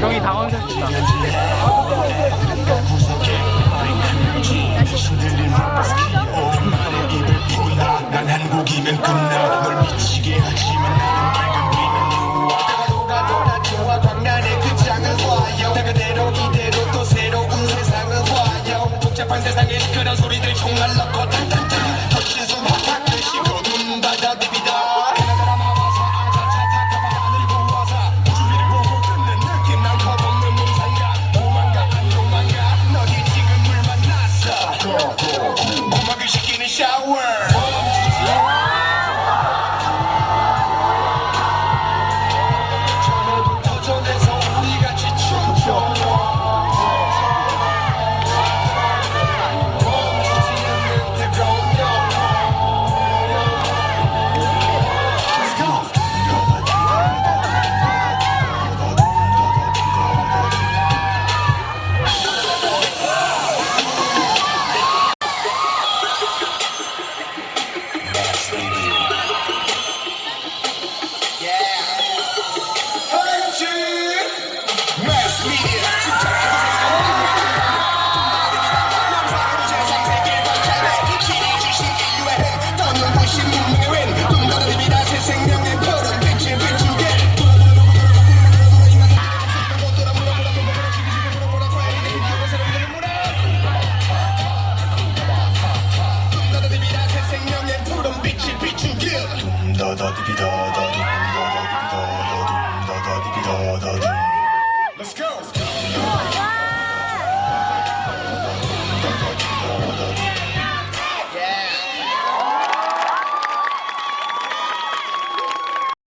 형이 당황했다. 난 한국이면 끝나 널 미치게 하지만 나는 개그 기는 유아 내가 돌아 돌아 좋아 광란의 그 작은 화요 그대로 이대로 또 새로운 세상은 화요 복잡한 세상에 시끄러운 소리들 총알 넣고 Come on, get in the shower. da di da